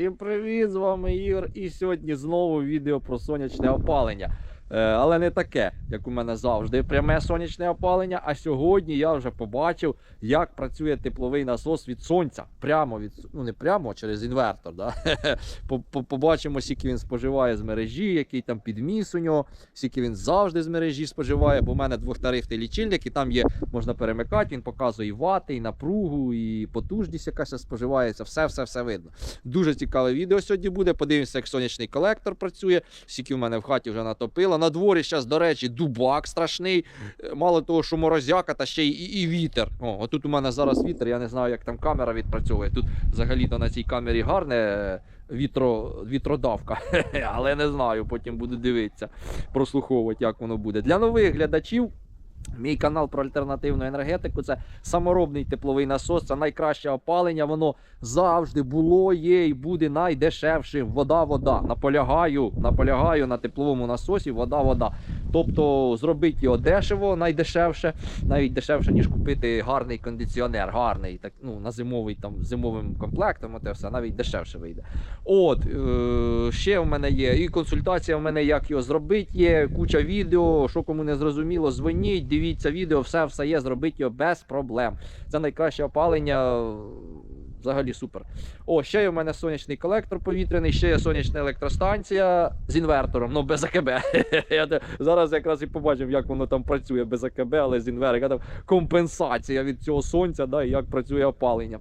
Всім привіт! З вами Ігор. І сьогодні знову відео про сонячне опалення. Е, але не таке, як у мене завжди, пряме сонячне опалення. А сьогодні я вже побачив, як працює тепловий насос від сонця. Прямо від ну не прямо а через інвертор. Да? По- по- Побачимо, скільки він споживає з мережі, який там підміс у нього, скільки він завжди з мережі споживає. Бо в мене двохтарифний лічильник, і там є, можна перемикати, він показує і вати, і напругу, і потужність, яка ще споживається. Все, все, все видно. Дуже цікаве відео сьогодні буде. Подивимося, як сонячний колектор працює. Скільки в мене в хаті вже натопило. На дворі зараз, до речі, дубак страшний. Е, Мало того, що морозяка, та ще й і, і вітер. О, отут у мене зараз вітер. Я не знаю, як там камера відпрацьовує. Тут взагалі-то на цій камері гарне. е, Вітро, вітродавка, але не знаю, потім буду дивитися, прослуховувати, як воно буде. Для нових глядачів Мій канал про альтернативну енергетику це саморобний тепловий насос, це найкраще опалення. Воно завжди було, є і буде найдешевшим. Вода, вода. Наполягаю, наполягаю на тепловому насосі, вода, вода. Тобто зробити його дешево, найдешевше, навіть дешевше, ніж купити гарний кондиціонер, гарний, так ну на зимовий там зимовим комплектом. Оте все навіть дешевше вийде. От е- ще в мене є і консультація в мене, як його зробити. Є куча відео. Що кому не зрозуміло, дзвоніть, дивіться відео, все, все є, зробіть його без проблем. Це найкраще опалення. е, Взагалі супер. О, ще є в мене сонячний колектор повітряний, ще є сонячна електростанція з інвертором, ну без АКБ. Я зараз якраз і побачив, як воно там працює без АКБ, але з інвертором. Яка там компенсація від цього сонця, да, і як працює опалення.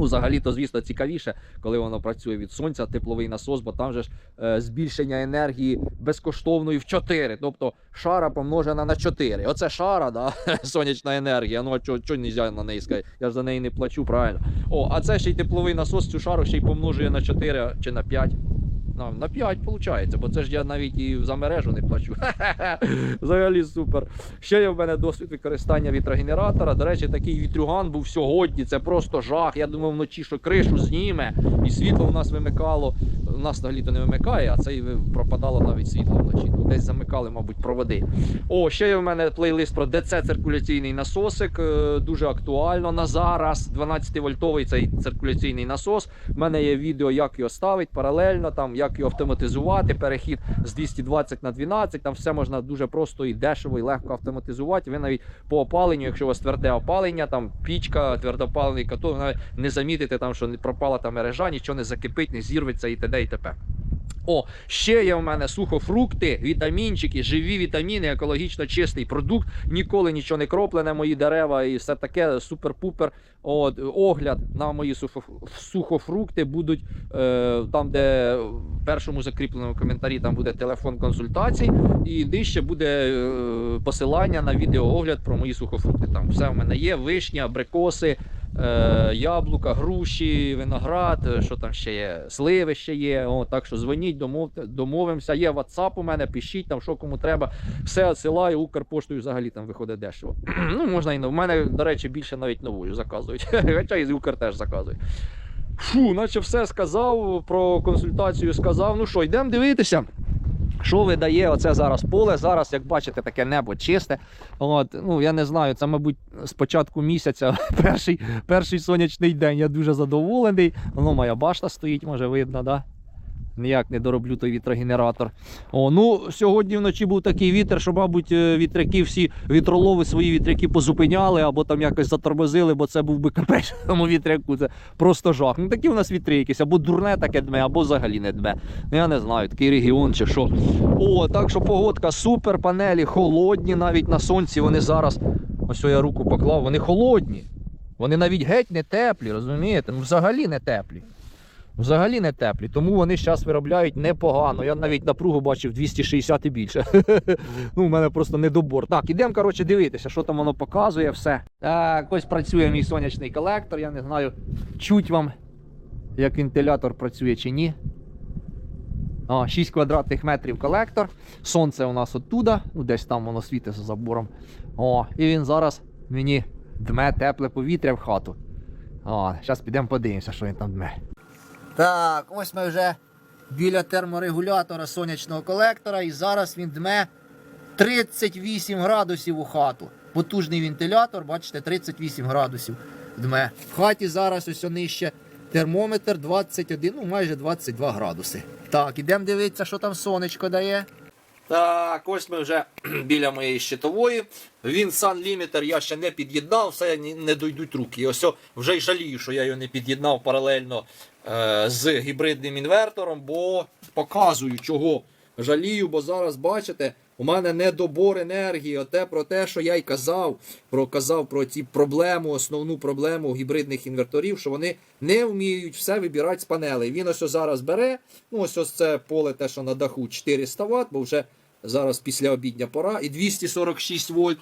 Ну, взагалі-то, звісно, цікавіше, коли воно працює від сонця, тепловий насос, бо там же ж е, збільшення енергії безкоштовної в 4. Тобто шара помножена на 4. Оце шара, да? сонячна енергія. Ну а чого не можна на неї сказати? Я ж за неї не плачу, правильно. О, а це ще й тепловий насос, цю шару ще й помножує на 4 чи на 5. Ну, на 5 виходить, бо це ж я навіть і за мережу не плачу. Взагалі супер. Ще є в мене досвід використання вітрогенератора. До речі, такий вітрюган був сьогодні. Це просто жах. Я думав вночі, що кришу зніме, і світло в нас вимикало. У нас взагалі то не вимикає, а це і пропадало навіть світло вночі. Ну, десь замикали, мабуть, проводи. О, ще є в мене плейлист про ДЦ циркуляційний насосик. е, Дуже актуально на зараз. 12-вольтовий цей циркуляційний насос. У мене є відео, як його ставити паралельно, там як його автоматизувати, перехід з 220 на 12. Там все можна дуже просто і дешево, і легко автоматизувати. Ви навіть по опаленню, якщо у вас тверде опалення, там пічка, твердопалений котел, навіть не замітите, там, що не пропала та мережа, нічого не закипить, не зірветься і т.д. і т.п. О, ще є в мене сухофрукти, вітамінчики, живі вітаміни, екологічно чистий продукт. Ніколи нічого не кроплене, мої дерева і все таке. Супер-пупер. От, огляд на мої сухоф- сухофрукти будуть е, там, де в першому закріпленому коментарі там буде телефон консультацій, і нижче буде е, посилання на відеоогляд про мої сухофрукти. Там все в мене є: вишня, абрикоси, е, яблука, груші, виноград, е, що там ще є, сливи ще є. О, так що дзвоніть, домовте, домовимося. Є WhatsApp у мене, пишіть там, що кому треба. Все відсилаю, Укрпоштою взагалі там виходить дешево. ну, можна і в мене, до речі, більше навіть новою заказують. Хоча і Укр теж заказують. Фу, наче все сказав про консультацію сказав. Ну що, йдемо дивитися. Що видає оце зараз поле? Зараз, як бачите, таке небо чисте. От, ну, я не знаю, це, мабуть, з початку місяця перший, перший сонячний день. Я дуже задоволений. Воно моя башта стоїть, може видно, да? Ніяк не дороблю той вітрогенератор. О, ну, сьогодні вночі був такий вітер, що, мабуть, е, вітряки всі вітролови свої вітряки позупиняли або там якось затормозили, бо це був би капець тому вітряку. Це просто жах. Ну такі в нас вітри якісь, або дурне таке дме, або взагалі не дме. Ну я не знаю, такий регіон чи що. О, так що погодка супер, панелі холодні навіть на сонці. Вони зараз. Ось я руку поклав, вони холодні. Вони навіть геть не теплі, розумієте? Ну взагалі не теплі. Взагалі не теплі, тому вони зараз виробляють непогано. Я навіть напругу бачив 260 і більше. ну, у мене просто недобор. Так, ідемо, коротше, дивитися, що там воно показує, все. Так, ось працює мій сонячний колектор. Я не знаю, чуть вам, як вентилятор працює чи ні. О, 6 квадратних метрів колектор. Сонце у нас оттуда, ну десь там воно світить за забором. О, і він зараз мені дме тепле повітря в хату. О, зараз підемо подивимося, що він там дме. Так, ось ми вже біля терморегулятора сонячного колектора, і зараз він дме 38 градусів у хату. Потужний вентилятор, бачите, 38 градусів дме. В хаті зараз ось нижче Термометр 21, ну майже 22 градуси. Так, ідемо дивитися, що там сонечко дає. Так, ось ми вже біля моєї щитової. Він Sun Limiter я ще не під'єднав, все не дойдуть руки. І ось вже й жалію, що я його не під'єднав паралельно е, з гібридним інвертором, бо показую, чого жалію, бо зараз бачите. У мене недобор енергії, оте про те, що я й казав, про казав про ці проблему, основну проблему гібридних інверторів, що вони не вміють все вибирати з панелей. Він ось зараз бере, ну ось ось це поле, те, що на даху 400 Вт, бо вже зараз після обідня пора, і 246 вольт.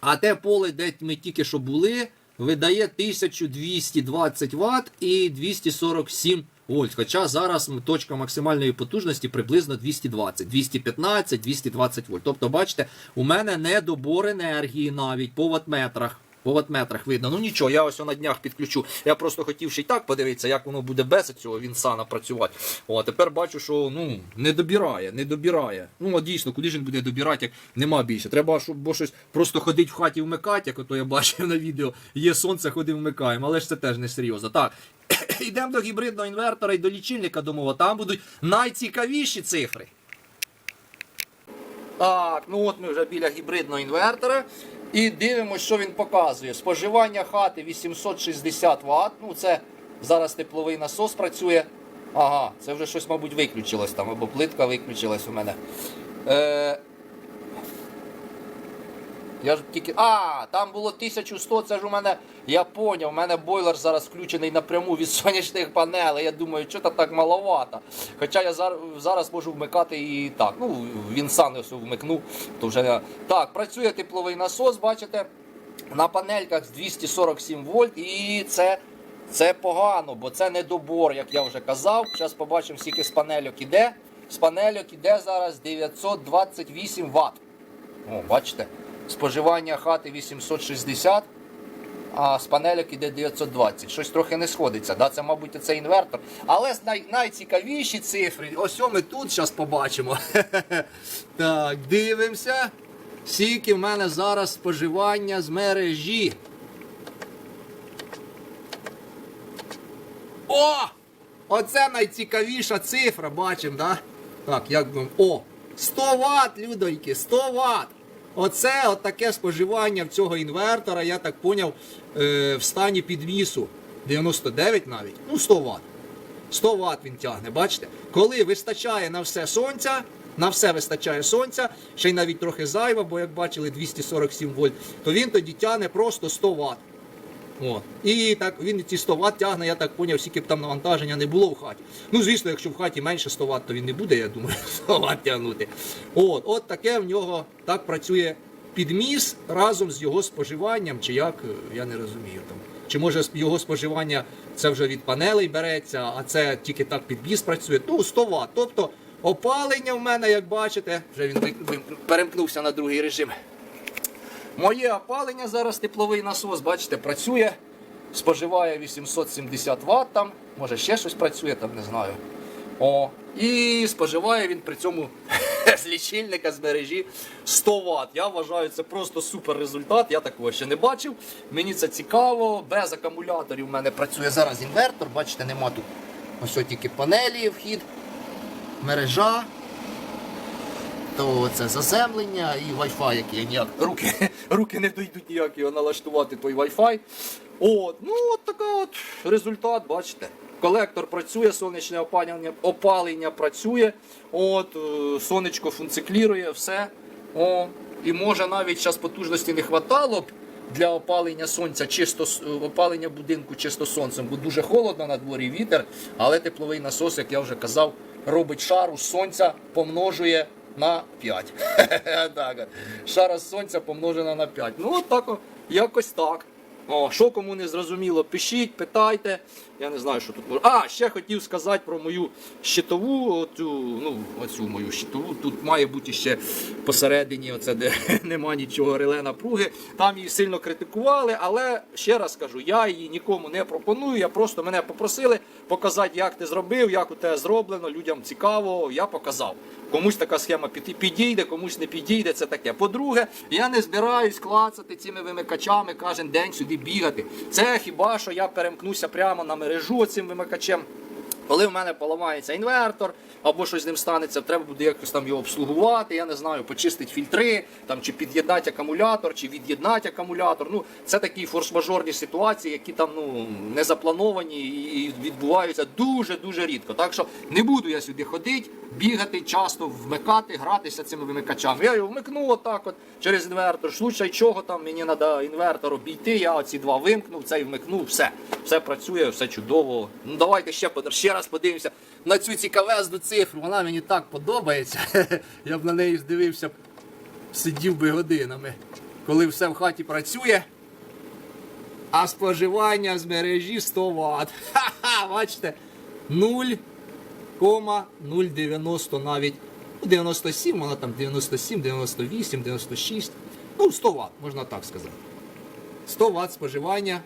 А те поле, де ми тільки що були, видає 1220 Вт і 247 вольт. Хоча зараз точка максимальної потужності приблизно 220, 215, 220 вольт. Тобто, бачите, у мене недобор енергії навіть по ватметрах. По ватметрах видно. Ну нічого, я ось на днях підключу. Я просто хотів ще й так подивитися, як воно буде без цього Вінсана працювати. О, а тепер бачу, що ну не добирає, не добирає. Ну от дійсно, куди ж він буде добирати, як нема більше. Треба, щоб бо щось просто ходить в хаті вмикати, як ото я бачив на відео. Є сонце, ходимо вмикаємо, але ж це теж не серйозно. Так. Йдемо до гібридного інвертора і до лічильника домова. Там будуть найцікавіші цифри. Так, ну от ми вже біля гібридного інвертора. І дивимося, що він показує. Споживання хати 860 Вт. Ну, це зараз тепловий насос працює. Ага, це вже щось, мабуть, виключилось там, або плитка виключилась у мене. Е, я ж тільки. А, там було 1100, це ж у мене. Я поняв, у мене бойлер зараз включений напряму від сонячних панелей. Я думаю, що то так маловато. Хоча я зараз, зараз можу вмикати і так. Ну, він сам вмикнув. То вже... я- Так, працює тепловий насос, бачите, на панельках з 247 вольт, і це. Це погано, бо це недобор, як я вже казав. Зараз побачимо, скільки з панельок іде. З панельок іде зараз 928 Вт. О, бачите? Споживання хати 860, а з панельок іде 920. Щось трохи не сходиться. Да? Це, мабуть, це інвертор. Але най- найцікавіші цифри, ось ми тут зараз побачимо. так, дивимося. Скільки в мене зараз споживання з мережі. О! Оце найцікавіша цифра, бачимо, да? Так, як вам. О! 100 Вт, людоньки, 100 Вт. Оце таке споживання в цього інвертора, я так поняв, е, в стані підвісу. 99 навіть, ну 100 Вт. 100 Вт він тягне, бачите? Коли вистачає на все сонця, на все вистачає сонця, ще й навіть трохи зайва, бо як бачили 247 вольт, то він тоді тягне просто 100 Вт. О. І так він ці 100 Вт тягне, я так поняв, скільки б там навантаження не було в хаті. Ну, звісно, якщо в хаті менше 100 Вт, то він не буде, я думаю, 100 Вт тягнути. От, от таке в нього так працює підміс разом з його споживанням, чи як, е, я не розумію там. Чи може його споживання це вже від панелей береться, а це тільки так підміс працює. Ну, 100 Вт. Тобто опалення в мене, як бачите, вже він перемкнувся на другий режим. Моє опалення зараз тепловий насос, бачите, працює, споживає 870 Вт там, може ще щось працює, там не знаю. О, і споживає він при цьому з лічильника з мережі 100 Вт. Я вважаю, це просто супер результат. Я такого ще не бачив. Мені це цікаво. Без акумуляторів у мене працює зараз інвертор. Бачите, нема тут ось тільки панелі, вхід, мережа то це заземлення і Wi-Fi, який ніяк руки, руки не дійдуть ніяк його налаштувати той Wi-Fi. От, ну от така от результат, бачите. Колектор працює, сонячне опалення, опалення працює, от, е, сонечко функціклірує, все. О, і може навіть зараз потужності не хватало б для опалення сонця, чисто опалення будинку чисто сонцем, бо дуже холодно на дворі вітер, але тепловий насос, як я вже казав, робить шару сонця, помножує на 5. так, шара сонця помножена на 5. Ну, от так, якось так. О, що кому не зрозуміло, пишіть, питайте. Я не знаю, що тут може. А, ще хотів сказати про мою щитову, оцю, ну, оцю мою щитову. Тут має бути ще посередині, оце, де нема нічого реле напруги. Там її сильно критикували, але ще раз кажу, я її нікому не пропоную. Я просто мене попросили показати, як ти зробив, як у тебе зроблено. Людям цікаво, я показав. Комусь така схема підійде, комусь не підійде. Це таке. По-друге, я не збираюсь клацати цими вимикачами кожен день сюди бігати. Це хіба що я перемкнуся прямо на мережу оцим вимикачем. Коли в мене поламається інвертор або щось з ним станеться, треба буде якось там його обслугувати, я не знаю, почистити фільтри, там, чи під'єднати акумулятор, чи від'єднати акумулятор. Ну, це такі форс-мажорні ситуації, які там ну, не заплановані і відбуваються дуже-дуже рідко. Так що не буду я сюди ходити, бігати, часто вмикати, гратися цими вимикачами. Я його вмикну отак от через інвертор. Случай чого там мені треба інвертор обійти, я оці два вимкнув, цей вмикнув, все. Все працює, все чудово. Ну давайте ще, под- ще раз подивимося на цю цікавезну цифру. Вона мені так подобається. Я б на неї здивився, сидів би годинами. Коли все в хаті працює. А споживання з мережі 100 Вт. Ха-ха, бачите? 0,090 навіть. Ну, 97, вона там 97, 98, 96. Ну, 100 Вт, можна так сказати. 100 Вт споживання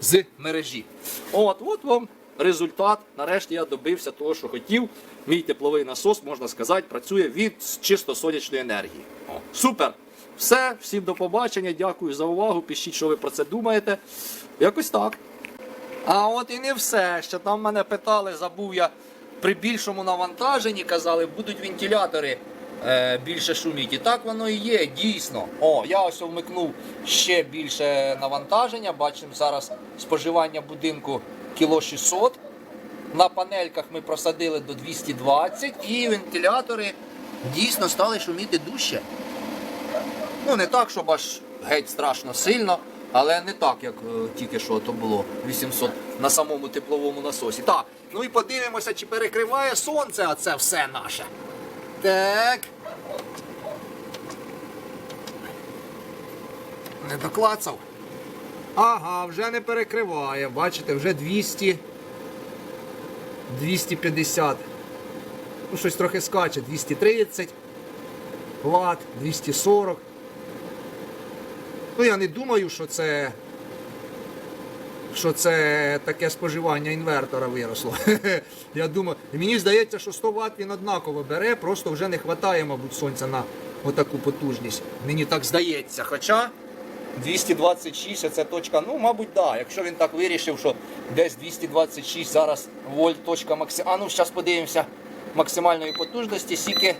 з мережі. От, от вам результат. Нарешті я добився того, що хотів. Мій тепловий насос, можна сказати, працює від чисто сонячної енергії. О, супер! Все, всім до побачення. Дякую за увагу. Пишіть, що ви про це думаєте. Якось так. А от і не все. Ще там мене питали, забув я при більшому навантаженні, казали, будуть вентилятори е, більше шуміти. І так воно і є, дійсно. О, я ось вмикнув ще більше навантаження. Бачимо зараз споживання будинку кіло 600. На панельках ми просадили до 220 і вентилятори дійсно стали шуміти дужче. Ну, не так, щоб аж геть страшно сильно, але не так, як е, тільки що то було 800 на самому тепловому насосі. Так, ну і подивимося, чи перекриває сонце, а це все наше. Так. Не доклацав. Ага, вже не перекриває. Бачите, вже 200. 250. Ну, щось трохи скаче. 230 Вт, 240. Ну, я не думаю, що це. Що це таке споживання інвертора виросло. Я думаю, мені здається, що 100 Вт він однаково бере, просто вже не вистачає, мабуть, сонця на отаку потужність. Мені так здається. Хоча 226 це точка, ну, мабуть, да. Якщо він так вирішив, що десь 226 зараз вольт точка максимальна. А ну, зараз подивимося максимальної потужності, скільки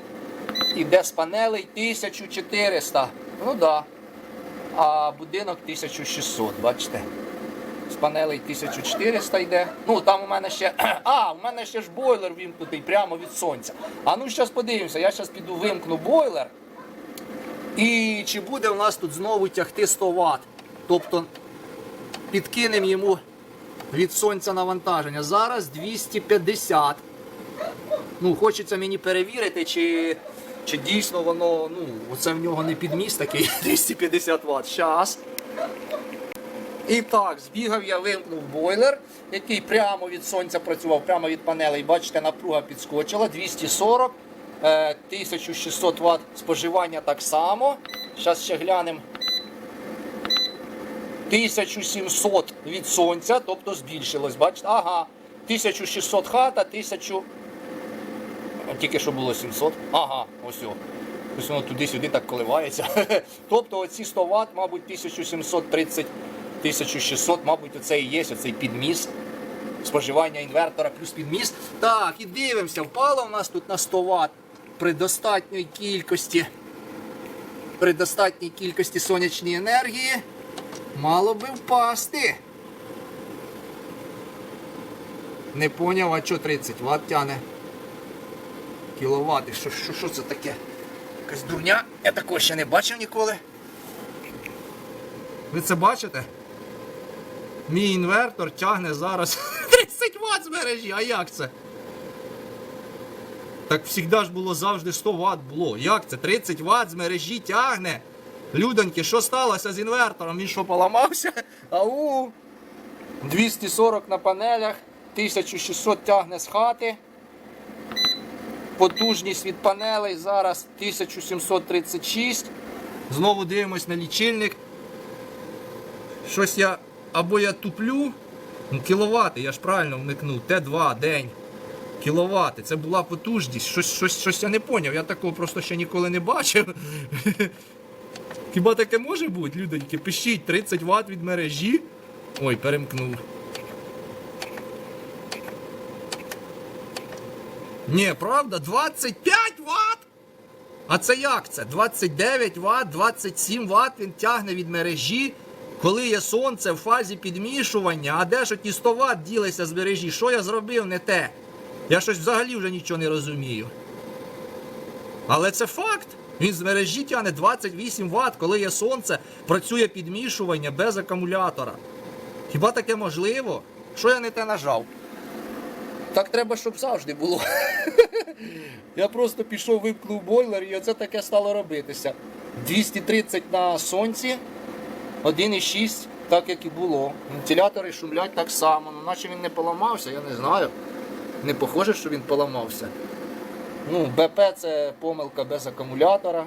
іде з панелей 1400. Ну да. А будинок 1600, бачите? З панелей 1400 йде. Ну там у мене ще. А, у мене ще ж бойлер вимкнутий прямо від сонця. А ну зараз подивимося, я зараз піду вимкну бойлер. І чи буде у нас тут знову тягти 100 Вт? Тобто підкинемо йому від сонця навантаження. Зараз 250. Ну, хочеться мені перевірити, чи, чи дійсно воно, ну, оце в нього не підміст такий 250 Вт. Щас. І так, збігав я, вимкнув бойлер, який прямо від сонця працював, прямо від панелей. Бачите, напруга підскочила 240, е, 1600 Вт споживання так само. Зараз ще глянемо. 1700 від сонця, тобто збільшилось. Бачите? Ага. 1600 хата, 1000. Тільки що було 700. Ага, ось о. Ось воно туди-сюди так коливається. тобто оці 100 Вт, мабуть, 1730, 1600, мабуть, оце і є, оцей підміс. Споживання інвертора плюс підміс. Так, і дивимося, впало в нас тут на 100 Вт при достатньої кількості. При достатній кількості сонячної енергії мало би впасти. Не поняв, а що 30 Вт тяне? Кіловати. Що, що, що це таке? Якась дурня. Я такого ще не бачив ніколи. Ви це бачите? Мій інвертор тягне зараз 30 Вт з мережі, а як це? Так завжди ж було завжди 100 Вт було. Як це? 30 Вт з мережі тягне. Людоньки, що сталося з інвертором? Він що поламався? Ау! 240 на панелях, 1600 тягне з хати. Потужність від панелей зараз 1736. Знову дивимось на лічильник. Щось я або я туплю. Ну, кіловати, я ж правильно вмикнув. Т2 день кіловати. Це була потужність. Щось щось, щось я не поняв. Я такого просто ще ніколи не бачив. Хіба таке може бути, люденьки? Пишіть 30 Вт від мережі. Ой, перемкнув. Ні, правда, 25 Вт! А це як це? 29 Вт, 27 ватт він тягне від мережі. Коли є сонце в фазі підмішування, а де ж оті 100 Вт ділися з мережі? Що я зробив не те? Я щось взагалі вже нічого не розумію. Але це факт. Він з мережі тягне 28 Вт, коли є сонце, працює підмішування без акумулятора. Хіба таке можливо? Що я не те нажав? Так треба, щоб завжди було. Я просто пішов, вимкнув бойлер і оце таке стало робитися. 230 на сонці, 1,6, так як і було. Вентилятори шумлять так само. Ну, наче він не поламався, я не знаю. Не похоже, що він поламався. Ну, БП це помилка без акумулятора.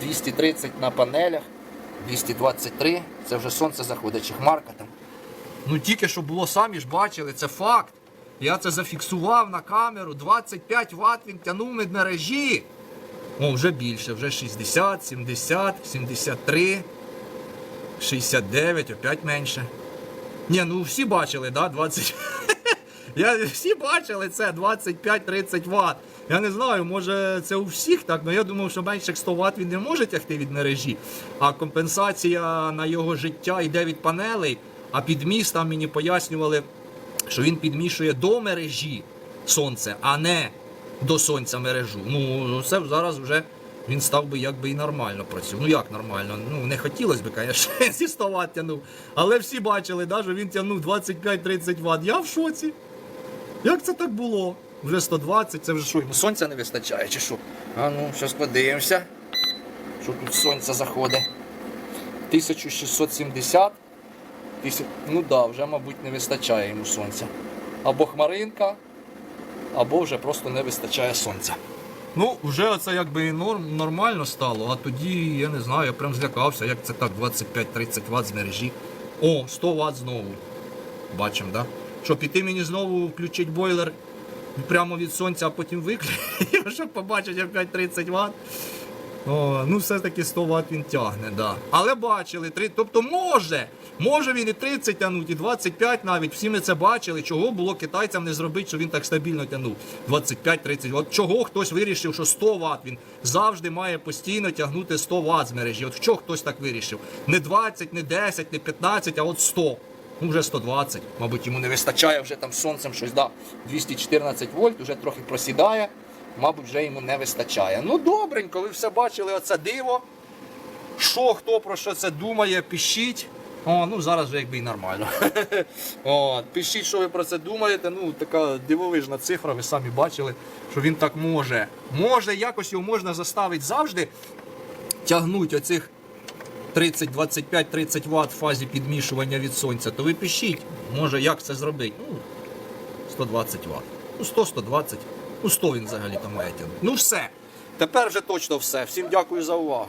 230 на панелях, 223. Це вже сонце заходить, чи хмарка там. Ну тільки що було, самі ж бачили, це факт. Я це зафіксував на камеру. 25 Вт він тягнув від мережі. О, вже більше, вже 60, 70, 73, 69, опять менше. Ні, ну всі бачили, да, 20. Я, всі бачили це 25-30 Вт. Я не знаю, може це у всіх так, але я думав, що менше як 100 Вт він не може тягти від мережі. А компенсація на його життя йде від панелей, а підміст там мені пояснювали, що він підмішує до мережі сонце, а не до сонця мережу. Ну, це зараз вже він став би якби і нормально працював. Ну як нормально? Ну не хотілося б, звісно, зі 100 Вт тягнув. Але всі бачили, да, що він тягнув 25-30 Вт. Я в шоці. Як це так було? Вже 120, це вже що, йому сонця не вистачає, чи що? А ну, зараз подивимося. Що тут сонце заходить? 1670. Тисяч... Ну так, да, вже, мабуть, не вистачає йому сонця. Або хмаринка, або вже просто не вистачає сонця. Ну, вже це якби і норм, нормально стало, а тоді, я не знаю, я прям злякався, як це так, 25-30 Вт з мережі. О, 100 Вт знову. Бачимо, да? Що, піти мені знову включити бойлер прямо від сонця, а потім виключити, щоб побачити опять 30 Вт. О, ну все-таки 100 Вт він тягне, да. Але бачили, три- тобто може, може він і 30 тягнути, і 25 навіть. Всі ми це бачили. Чого було китайцям не зробити, що він так стабільно тягнув? 25-30. От чого хтось вирішив, що 100 Вт він завжди має постійно тягнути 100 Вт з мережі. От чого хтось так вирішив? Не 20, не 10, не 15, а от 100. Ну, вже 120. Мабуть, йому не вистачає вже там сонцем щось, да. 214 вольт, вже трохи просідає. Мабуть, вже йому не вистачає. Ну, добренько, ви все бачили оце диво. Що, хто про що це думає, пишіть. О, ну зараз вже якби і нормально. О, пишіть, що ви про це думаєте. Ну, така дивовижна цифра, ви самі бачили, що він так може. Може, якось його можна заставити завжди тягнути оцих 30, 25, 30 Вт в фазі підмішування від сонця, то ви пишіть, може як це зробити. Ну, 120 Вт. Ну, 100, 120. Ну, 100 він взагалі там має тягнути. Ну все. Тепер вже точно все. Всім дякую за увагу.